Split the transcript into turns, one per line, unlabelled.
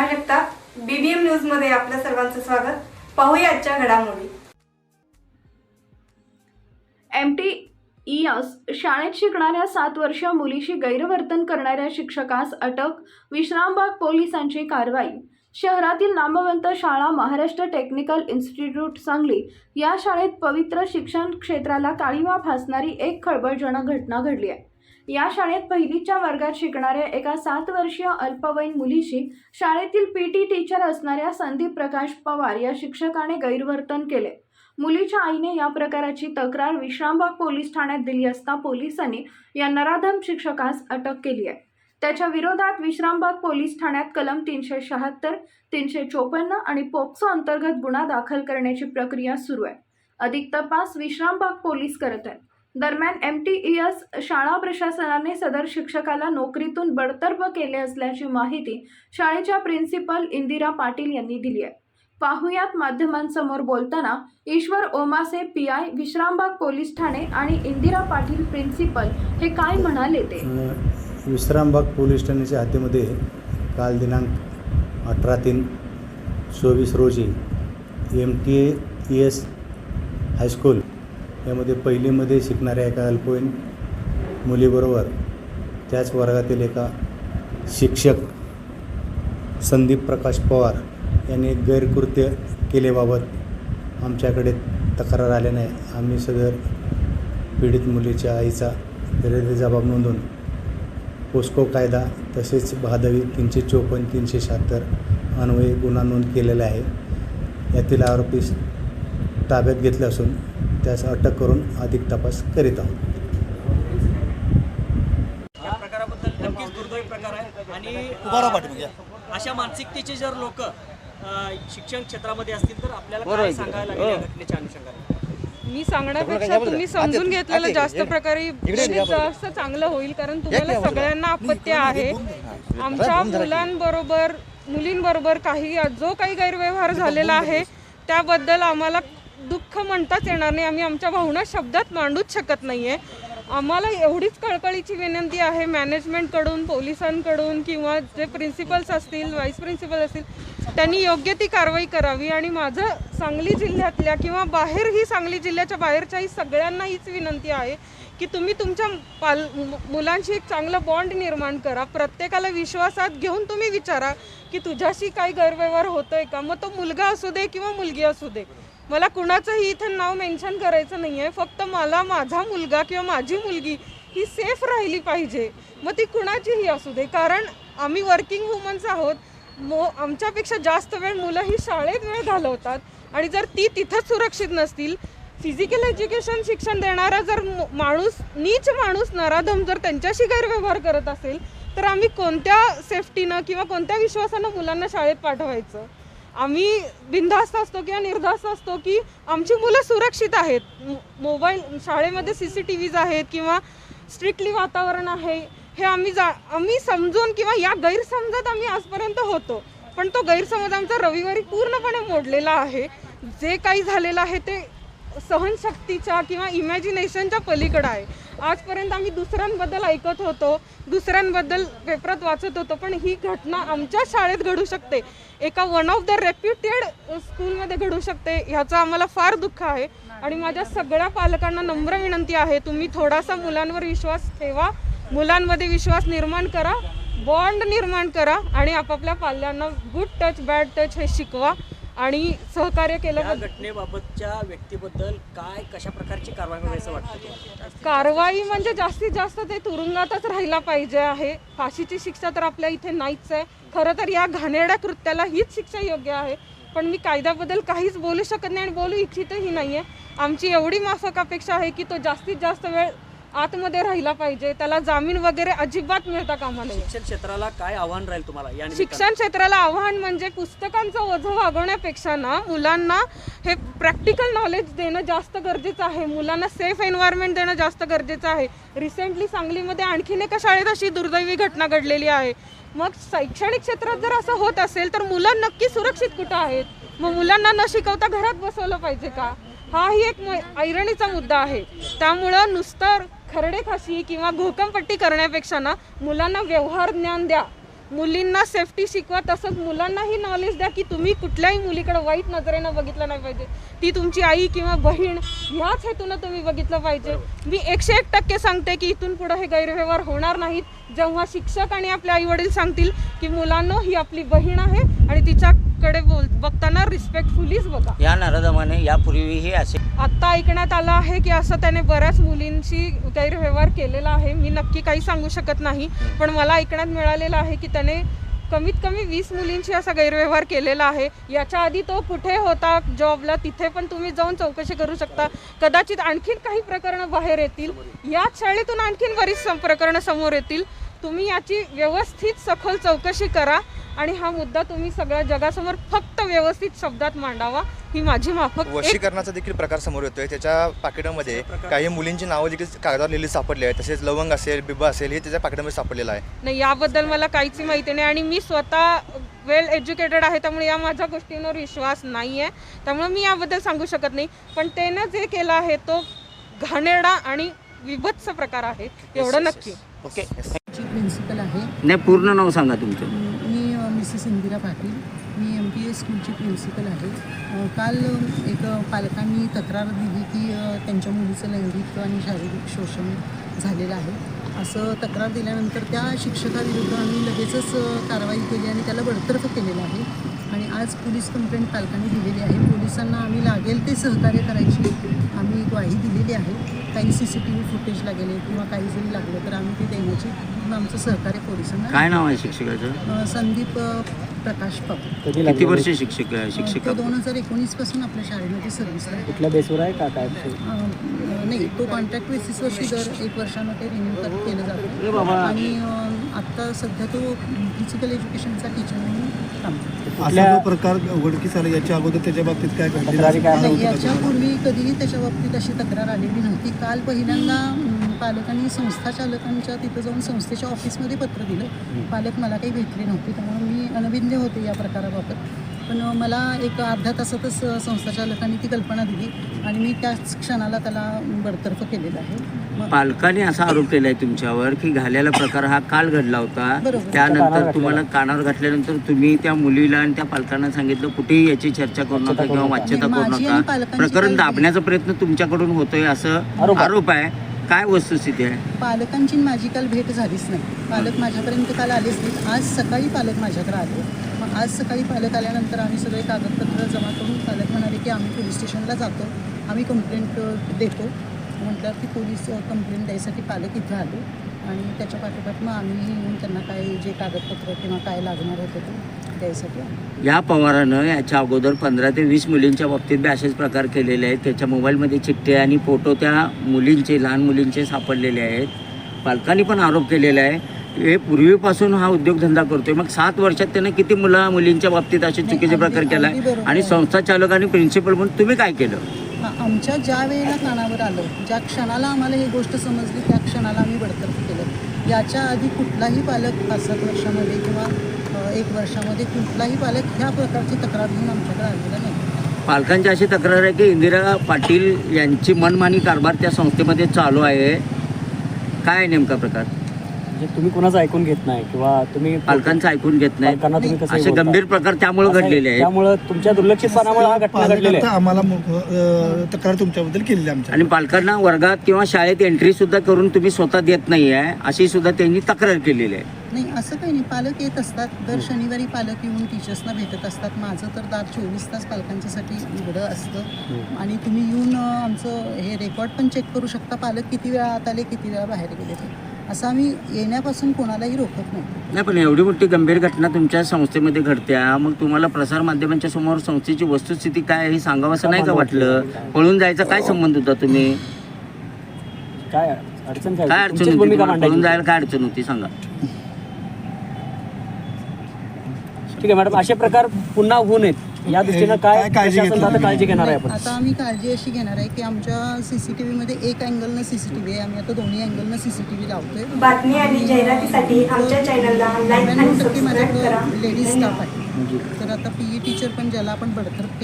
Neha Jagtap BBM न्यूजमध्ये आपल्या सर्वांचं स्वागत. पाहूया आजच्या घडामोडी.
एम टी इयस शाळेत शिकणाऱ्या सात वर्ष मुलीशी गैरवर्तन करणाऱ्या शिक्षकास अटक विश्रामबाग पोलिसांची कारवाई. शहरातील नामवंत शाळा महाराष्ट्र टेक्निकल इन्स्टिट्यूट सांगली या शाळेत पवित्र शिक्षण क्षेत्राला काळीमा फासणारी एक खळबळजनक घटना घडली आहे. या शाळेत पहिलीच्या वर्गात शिकणाऱ्या एका सात वर्षीय अल्पवयीन मुलीशी शाळेतील पी टी टीचर असणाऱ्या संदीप प्रकाश पवार या शिक्षकाने गैरवर्तन केले. मुलीच्या आईने या प्रकाराची तक्रार विश्रामबाग पोलीस ठाण्यात दिली असता पोलिसांनी या नराधम शिक्षकास अटक केली आहे. त्याच्या विरोधात विश्रामबाग पोलीस ठाण्यात कलम तीनशे शहात्तर तीनशे चोपन्न आणि पोक्सो अंतर्गत गुन्हा दाखल करण्याची प्रक्रिया सुरू आहे. अधिक तपास विश्रामबाग पोलीस करत आहेत. दरम्यान एम टी ई एस शाळा प्रशासनाने सदर शिक्षकाला नोकरीतून बडतर्फ केले असल्याची माहिती शाळेच्या प्रिन्सिपल इंदिरा पाटील यांनी दिली आहे. पाहुयात माध्यमांसमोर बोलताना Ishwar Omase P I Vishrambag police Thane आणि इंदिरा पाटील प्रिन्सिपल हे काय म्हणाले ते?
विश्रामबाग पोलीस ठाण्याच्या हद्दीमध्ये काल दिनांक अठरा तीन चोवीस रोजी एम टी एस हायस्कूल यामध्ये पहिलीमध्ये शिकणाऱ्या एका अल्पवयीन मुलीबरोबर त्याच वर्गातील एका शिक्षक संदीप प्रकाश पवार यांनी गैरकृत्य केल्याबाबत आमच्याकडे तक्रार आल्याने आम्ही सदर पीडित मुलीच्या आईचा विरोधी जबाब नोंदवून पोस्को कायदा तसेच भादवी तीनशे चोपन्न तीनशे शहात्तर अन्वये गुन्हा नोंद केलेला आहे. यातील आरोपी ताब्यात घेतले असून त्यास अटक करून अधिक तपास करीत आहोत.
या प्रकाराबद्दल नक्कीच दुर्दैवी प्रकार आहे. आणि. अशा मानसिकतेचे जर लोक शिक्षण क्षेत्रामध्ये असतील तर आपल्याला काय सांगायला लागेल या घटनेच्या अनुषंगाने?
मी सांगण्यापेक्षा तुम्ही समजून घेतलेलं जास्त प्रकारे जास्त चांगलं होईल कारण तुम्हाला सगळ्यांना आपत्ती आहे. आमच्या मुलांबरोबर मुलींबरोबर काही जो काही गैरव्यवहार झालेला आहे त्याबद्दल आम्हाला दुःख म्हणताच येणार नाही. आम्ही आमच्या भावना शब्दात मांडूच शकत नाही आहे आम्हाला एवढीच कळकळीची विनंती आहे मॅनेजमेंटकडून पोलिसांकडून किंवा जे प्रिन्सिपल्स असतील व्हाईस प्रिन्सिपल असतील त्यांनी योग्य ती कारवाई करावी. आणि माझं सांगली जिल्ह्यातल्या किंवा बाहेरही सांगली जिल्ह्याच्या बाहेरच्याही सगळ्यांना हीच विनंती आहे की तुम्ही तुमच्या पाल मु- मुलांशी एक चांगलं बॉन्ड निर्माण करा. प्रत्येकाला विश्वासात घेऊन तुम्ही विचारा की तुझ्याशी काही गैरव्यवहार होतोय का? मग तो मुलगा असू दे किंवा मुलगी असू दे. मला कुणाचंही इथं नाव मेन्शन करायचं नाही आहे फक्त मला माझा मुलगा किंवा माझी मुलगी ही सेफ राहिली पाहिजे. मग ती कुणाचीही असू दे. कारण आम्ही वर्किंग वुमन्स आहोत. मो आमच्यापेक्षा जास्त वेळ मुलं ही शाळेत वेळ घालवतात. आणि जर ती तिथंच सुरक्षित नसतील फिजिकल एज्युकेशन शिक्षण देणारा जर माणूस नीच माणूस नराधम जर त्यांच्याशी गैरव्यवहार करत असेल तर आम्ही कोणत्या सेफ्टीनं किंवा कोणत्या विश्वासानं मुलांना शाळेत पाठवायचं? आम्ही बिनधास्त असतो किंवा निर्धास्त असतो की आमची मुलं सुरक्षित आहेत. मोबाईल शाळेमध्ये सी सी टी व्हीज आहेत किंवा स्ट्रिक्टली वातावरण आहे हे आम्ही जा आम्ही समजून किंवा या गैरसमजात आम्ही आजपर्यंत होतो. पण तो गैरसमज आमचा रविवारी पूर्णपणे मोडलेला आहे. जे काही झालेलं आहे ते सहनशक्तीच्या किंवा इमॅजिनेशनच्या पलीकडं आहे. आजपर्यंत आम्ही दुसऱ्यांबद्दल ऐकत होतो दुसऱ्यांबद्दल पेपरात वाचत होतो पण ही घटना आमच्या शाळेत घडू शकते. एका वन ऑफ द रेप्युटेड स्कूलमध्ये घडू शकते ह्याचं आम्हाला फार दुःख आहे. आणि माझ्या सगळ्या पालकांना नम्र विनंती आहे तुम्ही थोडासा मुलांवर विश्वास ठेवा मुलांमध्ये विश्वास निर्माण करा बॉन्ड निर्माण करा आणि आपापल्या पाल्यांना गुड टच बॅड टच हे शिकवा. आणि सहकार्य केलं
या. घटनेबाबतच्या व्यक्तीबद्दल काय कशा प्रकारची कारवाई व्हावी असं वाटतं?
कारवाई म्हणजे जास्तीत जास्त ते तुरुंगातच राहिला पाहिजे आहे फाशीची शिक्षा तर आपल्या इथे नाहीच आहे खरं तर या घाणेरड्या कृत्याला हीच शिक्षा योग्य आहे पण मी कायद्याबद्दल काहीच बोलू शकत नाही आणि बोलू इच्छितही नाही आहे आमची एवढी माफक अपेक्षा आहे की तो जास्तीत जास्त वेळ आतमध्ये राहिला पाहिजे त्याला जामीन वगैरे अजिबात मिळता कामा नये
शिक्षण क्षेत्राला काय आव्हान राहील तुम्हाला? या निमित्तानं?
शिक्षण क्षेत्राला आव्हान म्हणजे पुस्तकांचं ओझं वागवण्यापेक्षा ना मुलांना हे प्रॅक्टिकल नॉलेज देणं जास्त गरजेचं आहे. मुलांना सेफ एन्व्हायरमेंट देणं जास्त गरजेचं आहे. रिसेंटली सांगलीमध्ये आणखीन एका शाळेत अशी दुर्दैवी घटना घडलेली आहे. मग शैक्षणिक क्षेत्रात जर असं होत असेल तर मुलं नक्की सुरक्षित कुठं आहेत? मग मुलांना न शिकवता घरात बसवलं पाहिजे का? हाही एक म- ऐरणीचा मुद्दा आहे. त्यामुळं नुसतं खरडे खाशी किंवा घोकमपट्टी करण्यापेक्षा ना मुलांना व्यवहार ज्ञान द्या. मुलींना सेफ्टी शिकवा. तसंच मुलांनाही नॉलेज द्या की तुम्ही कुठल्याही मुलीकडे वाईट नजरेनं बघितलं नाही पाहिजे. ती तुमची आई किंवा बहीण ह्याच हेतूनं तुम्ही बघितलं पाहिजे. मी एकशे एक टक्के सांगते की इथून पुढे हे गैरव्यवहार होणार नाहीत. जेव्हा शिक्षक आणि आपले आई वडील सांगतील की मुलांनो ही आपली बहीण आहे आणि तिच्या तिच्याकडे बोल बघताना रिस्पेक्टफुलीच बघा.
या नराधमाने यापूर्वीही असे
आत्ता ऐकण्यात आलं आहे की असं त्याने बऱ्याच मुलींशी गैरव्यवहार केलेला आहे. मी नक्की काही सांगू शकत नाही पण मला ऐकण्यात मिळालेलं आहे की त्याने कमीत कमी वीस मुलींशी असा गैरव्यवहार केलेला आहे. याच्या आधी तो कुठे होता जॉबला तिथे पण तुम्ही जाऊन चौकशी करू शकता. कदाचित आणखीन काही प्रकरणं बाहेर येतील. याच शाळेतून आणखीन बरीच प्रकरणं समोर येतील. तुम्ही याची व्यवस्थित सखोल चौकशी करा आणि हा मुद्दा तुम्ही सगळ्या जगासमोर फक्त व्यवस्थित शब्दात मांडावा. ही माझी माफक
वशीकरणाचा देखील प्रकार समोर येतोय. त्याच्या पाकिटामध्ये काही मुलींची नावं देखील कागदावर लिहिली सापडली आहेत. तसेच लवंग असेल बिबा असेल हे त्याच्या पाकिटामध्ये सापडलेलं आहे.
नाही याबद्दल मला काहीच माहिती नाही आणि मी स्वतः वेल एज्युकेटेड आहे त्यामुळे या माझ्या गोष्टींवर विश्वास नाही आहे त्यामुळे मी याबद्दल सांगू शकत नाही. पण त्यानं जे केलं आहे तो घाणेरडा आणि विभत्स प्रकार आहे एवढं नक्की.
ओके
प्रिन्सिपल आहे.
नाही पूर्ण नाव सांगा तुमचं.
मी अ, मिसेस इंदिरा पाटील. मी एम पी एस स्कूलची प्रिन्सिपल आहे. अ, काल एक पालकांनी तक्रार दिली की अ, त्यांच्या मुलीचं लैंगिक आणि शारीरिक शोषण झालेलं आहे. असं तक्रार दिल्यानंतर त्या शिक्षकाविरुद्ध आम्ही लगेचच अ, कारवाई केली आणि त्याला बडतर्फ केलेलं आहे. आणि आज पोलीस कंप्लेंट पालकांनी दिलेली आहे. पोलिसांना आम्ही लागेल ते सहकार्य करायची आम्ही ग्वाही दिलेली आहे. काही C C T V footage लागेल किंवा काही जरी लागलं तर आम्ही ते देण्याची आमचं सहकार्य पोलिसांना
काय नाव आहे शिक्षकाचं?
संदीप प्रकाश पब
किती वर्ष शिक्षक शिक्षिका?
दोन हजार एकोणीसपासून आपल्या शाळेमध्ये सर्व्हिसला आहे
कुठल्या बेसवर आहे? का काय?
नाही तो कॉन्ट्रॅक्ट बेसिसवरती दर एक वर्षानं ते रिन्यू केलं जातं. आणि आत्ता सध्या तो फिजिकल एज्युकेशनचा टीचर म्हणून काम करतो.
कुठल्या-
असा जो प्रकार उघडकीस आला याच्या अगोदर त्याच्या बाबतीत काय घडलेलं
तक्रारी? काय
नाही, याच्यापूर्वी कधीही त्याच्या बाबतीत अशी तक्रार आलेली नव्हती. काल पहिल्यांदा पालकांनी संस्था चालकांच्या तिथं जाऊन संस्थेच्या ऑफिसमध्ये पत्र दिलं. पालक मला काही भेटले नव्हते त्यामुळे मी अनभिज्ञ होते या प्रकाराबाबत. पण मला एक अर्ध्या तासातच अ, संस्था चालकांनी ती कल्पना दिली आणि मी त्याच क्षणाला त्याला बडतर्फ केलेलं आहे.
पालकाने असा आरोप केलाय तुमच्यावर की घालेला प्रकार हा काल घडला होता. त्यानंतर तुम्हाला कानावर घातल्यानंतर तुम्ही त्या मुलीला आणि त्या पालकांना सांगितलं कुठेही याची चर्चा करू नका किंवा वाच्यता करू नका. प्रकरण दाबण्याचा प्रयत्न तुमच्याकडून होतोय असं
आरोप आहे.
काय वस्तुस्थिती आहे?
पालकांची माझी काल भेट झालीच नाही. पालक माझ्यापर्यंत काल आलेच नाहीत. आज सकाळी पालक माझ्याकडे आले. मग आज सकाळी पालक आल्यानंतर आम्ही सगळे कागदपत्र जमा करून पालक म्हणाले की आम्ही पोलीस स्टेशनला जातो. आम्ही कंप्लेंट देतो. म्हटलं की पोलीस कंप्लेंट द्यायसाठी पालक इथं आले. आणि त्याच्या पाठोपाठ मग आम्ही येऊन त्यांना काय जे कागदपत्र किंवा काय लागणार होतं ते आलो.
या पवारानं याच्या अगोदर पंधरा ते वीस मुलींच्या बाबतीत बी असेच प्रकार केलेले आहेत. त्याच्या मोबाईलमध्ये चिठ्ठे आणि फोटो त्या मुलींचे लहान मुलींचे सापडलेले आहेत. पालकांनी पण आरोप केलेला आहे. हे पूर्वीपासून हा उद्योगधंदा करतोय. मग सात वर्षात त्यानं किती मुला मुलींच्या बाबतीत असे चुकीचे प्रकार केला? आणि. संस्था चालक आणि प्रिन्सिपल म्हणून तुम्ही काय केलं?
आमच्या ज्या वेळेला कानावर आलं ज्या क्षणाला आम्हाला ही गोष्ट समजली त्या क्षणाला आम्ही बडतर्फ केलं. याच्या आधी कुठलाही पालक पाच सात वर्षामध्ये किंवा एक वर्षामध्ये कुठलाही पालक ह्या प्रकारची तक्रार घेऊन आमच्याकडे आलेला नाही.
पालकांची अशी तक्रार आहे की इंदिरा पाटील यांची मनमानी कारभार त्या संस्थेमध्ये चालू आहे. काय आहे नेमका प्रकार?
म्हणजे तुम्ही कुणाचं ऐकून घेत नाही किंवा तुम्ही
पालकांचं ऐकून घेत नाही.
पालकांना तुम्ही कसं
असे गंभीर प्रकार त्यामुळे घडलेले आहेत.
त्यामुळं तुमच्या दुर्लक्षितपणामुळे हा घटना घडलेली आहे.
आम्हाला तक्रार तुमच्याबद्दल केलेली आहे आमच्या
आणि पालकांना वर्गात किंवा शाळेत एंट्री सुद्धा करून तुम्ही स्वतः देत नाही आहे अशी सुद्धा त्यांनी तक्रार केलेली आहे.
नाही असं काही नाही. पालक येत असतात. दर शनिवारी पालक येऊन टीचर्सना भेटत असतात. माझं तर दार चोवीस तास पालकांच्यासाठी उघडं असतं. आणि तुम्ही येऊन आमचं हे रेकॉर्ड पण चेक करू शकता. पालक किती वेळा आत आले किती वेळा बाहेर गेले ते. असं आम्ही येण्यापासून कोणालाही रोखत नाही.
नाही पण एवढी मोठी गंभीर घटना तुमच्या संस्थेमध्ये घडत्या मग तुम्हाला प्रसार माध्यमांच्या समोर संस्थेची वस्तुस्थिती काय आहे हे सांगावं असं नाही का वाटलं? पळून जायचा काय संबंध होता तुम्ही?
काय अडचण काय?
अडचण होती? पळून जायला काय अडचण होती? सांगा.
ठीक आहे मॅडम असे प्रकार पुन्हा होऊ नयेत या दृष्टीनं काय
काय काळजी
प्रशासन
घेतली
आता काळजी घेणार आहे आपण?
आता आम्ही काळजी अशी घेणार आहे की आमच्या सीसीटीव्ही मध्ये एक अँगलनं सीसीटीव्ही आहे. आम्ही आता दोन्ही अँगलनं सीसीटीव्ही लावतोय.
बातमी आणि जाहिरातीसाठी आमच्या चॅनलला लाईक आणि सबस्क्राईब करा.
लेडीज. स्टाफ आहे. तर आता पीई टीचर पण ज्याला आपण बडतर्फ